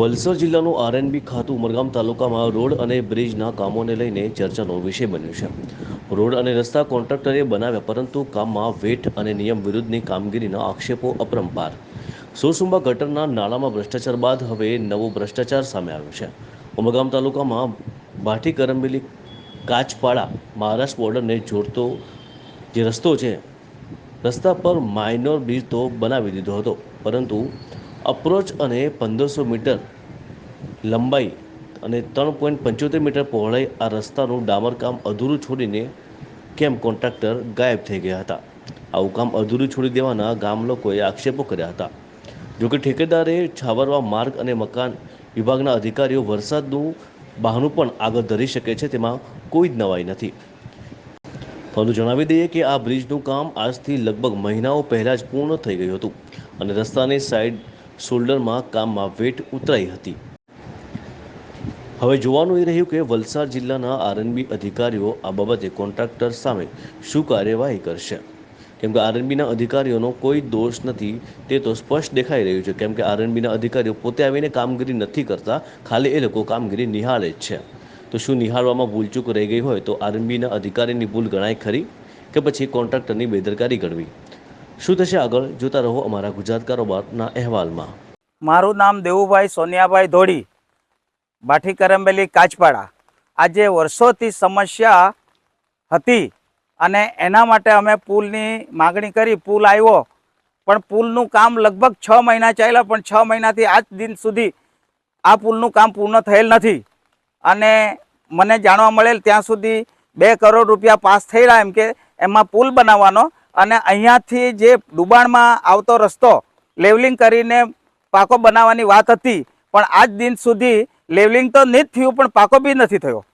વલસાડ જિલ્લાનું આરએનબી ખાતું ઉમરગામ તાલુકામાં રોડ અને બ્રિજના કામોને લઈને ચર્ચાનો વિષય બન્યો છે. રોડ અને રસ્તા કોન્ટ્રાક્ટરે બનાવ્યા, પરંતુ કામમાં વેઠ અને નિયમ વિરુદ્ધની કામગીરીના આક્ષેપો અપરંપાર. સોરસુંબા ગટરના નાળામાં ભ્રષ્ટાચાર બાદ હવે નવો ભ્રષ્ટાચાર સામે આવ્યો છે. ઉમરગામ તાલુકામાં ભાટી કરંબેલી કાચપાડા મહારાષ્ટ્ર બોર્ડરને જોડતો જે રસ્તો છે, રસ્તા પર માઇનોર બ્રિજ તો બનાવી દીધો હતો. પરંતુ અપ્રોચ અને પંદરસો મીટર લંબાઈ અને ત્રણ પોઈન્ટ પંચોતેર મીટર પહોળાઈ આ રસ્તાનું ડામરકામ અધૂરું છોડીને કેમ કોન્ટ્રાક્ટર ગાયબ થઈ ગયા હતા? આવું કામ અધૂરું છોડી દેવાના ગામ લોકોએ આક્ષેપો કર્યા હતા. જોકે ઠેકેદારે છાવરવા માર્ગ અને મકાન વિભાગના અધિકારીઓ વરસાદનું બહાનું પણ આગળ ધરી શકે છે તેમાં કોઈ જ નવાઈ નથી. પરંતુ જણાવી દઈએ કે આ બ્રિજનું કામ આજથી લગભગ મહિનાઓ પહેલાં જ પૂર્ણ થઈ ગયું હતું અને રસ્તાની સાઈડ શોલ્ડરમાં કામમાં વેટ ઉતરાઈ હતી. હવે જોવાનું એ રહ્યું કે વલસાડ જિલ્લાના આરએનબી અધિકારીઓ આ બાબતે કોન્ટ્રાક્ટર સામે શું કાર્યવાહી કરશે? કેમ કે આરએનબીના અધિકારીઓનો કોઈ દોષ નથી, તે તો સ્પષ્ટ દેખાઈ રહ્યું છે. કેમ કે આરએનબીના અધિકારીઓ પોતે આવીને કામગીરી નથી કરતા, ખાલી એ લોકો કામગીરી નિહાળે જ છે. તો શું નિહાળવામાં ભૂલચૂક રહી ગઈ હોય તો આરએનબીના અધિકારીની ભૂલ ગણાય ખરી? કે પછી કોન્ટ્રાક્ટરની બેદરકારી ગણવી શું થશે આગળ? જોતા રહો અમારા ગુજરાત કારોબારના અહેવાલમાં. મારું નામ દેવુભાઈ સોનિયાભાઈ ધોડી બાઠી કરંબેલી કાચપાડા. આજે વર્ષોથી સમસ્યા હતી અને એના માટે અમે પુલની માગણી કરી, પુલ આવ્યો. પણ પુલનું કામ લગભગ છ મહિના ચાલ્યા, પણ છ મહિનાથી આજ દિન સુધી આ પુલનું કામ પૂર્ણ થયેલ નથી. અને મને જાણવા મળેલ ત્યાં સુધી બે કરોડ રૂપિયા પાસ થયેલા એમ કે એમાં પુલ બનાવવાનો અને અહીંયાથી જે ડુબાણમાં આવતો રસ્તો, લેવલિંગ કરીને પાકો બનાવવાની વાત હતી, પણ આજ દિન સુધી લેવલિંગ તો નહીં થયું, પણ પાકો બી નથી થયો.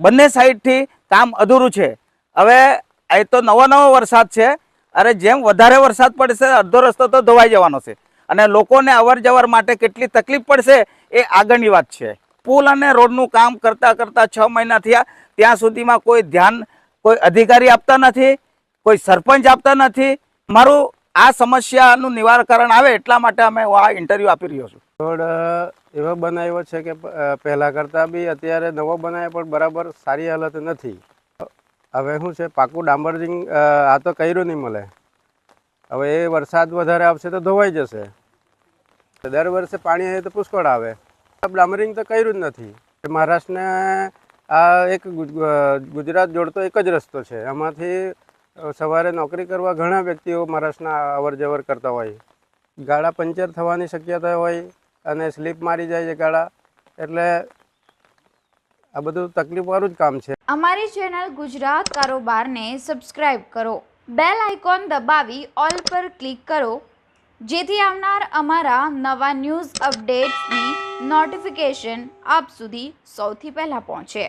બંને સાઈડથી કામ અધૂરું છે. હવે એ તો નવો નવો વરસાદ છે. અરે જેમ વધારે વરસાદ પડશે, અડધો રસ્તો તો ધોવાઈ જવાનો છે. અને લોકોને અવર જવર માટે કેટલી તકલીફ પડશે, એ આગળની વાત છે. પુલ અને રોડનું કામ કરતાં કરતાં છ મહિના થયા. ત્યાં સુધીમાં કોઈ ધ્યાન કોઈ અધિકારી આપતા નથી. કોઈ સરપંચ આપતા નથી. મારું આ સમસ્યાનું નિવારણ આવે એટલા માટે અમે આ ઇન્ટરવ્યૂ આપી રહ્યો છું. રોડ એવો બનાવ્યો છે કે પહેલાં કરતાં બી અત્યારે નવો બનાવ્યો, પણ બરાબર સારી હાલત નથી. હવે શું છે, પાકું ડાંબરજિંગ આ તો કર્યું નહીં મળે. હવે એ વરસાદ વધારે આવશે તો ધોવાઈ જશે. દર વર્ષે પાણી આવે તો પુષ્કળ આવે. ડાંબરિંગ તો કર્યું જ નથી. મહારાષ્ટ્રને આ એક ગુજરાત જોડતો એક જ રસ્તો છે. એમાંથી સવારે નોકરી કરવા ઘણા વ્યક્તિઓ મહારાષ્ટ્રના અવર જવર કરતા હોય. ગાળા પંચર થવાની શક્યતા હોય અને સ્લીપ મારી જાય છે ગાળા. એટલે આ બધું તકલીફવાળું જ કામ છે. અમારી ચેનલ ગુજરાત કારોબારને સબસ્ક્રાઇબ કરો. બેલ આઇકોન દબાવી ઓલ પર ક્લિક કરો. જેથી આવનાર અમારા નવા ન્યૂઝ અપડેટ્સની નોટિફિકેશન આપ સુધી સૌથી પહેલાં પહોંચે.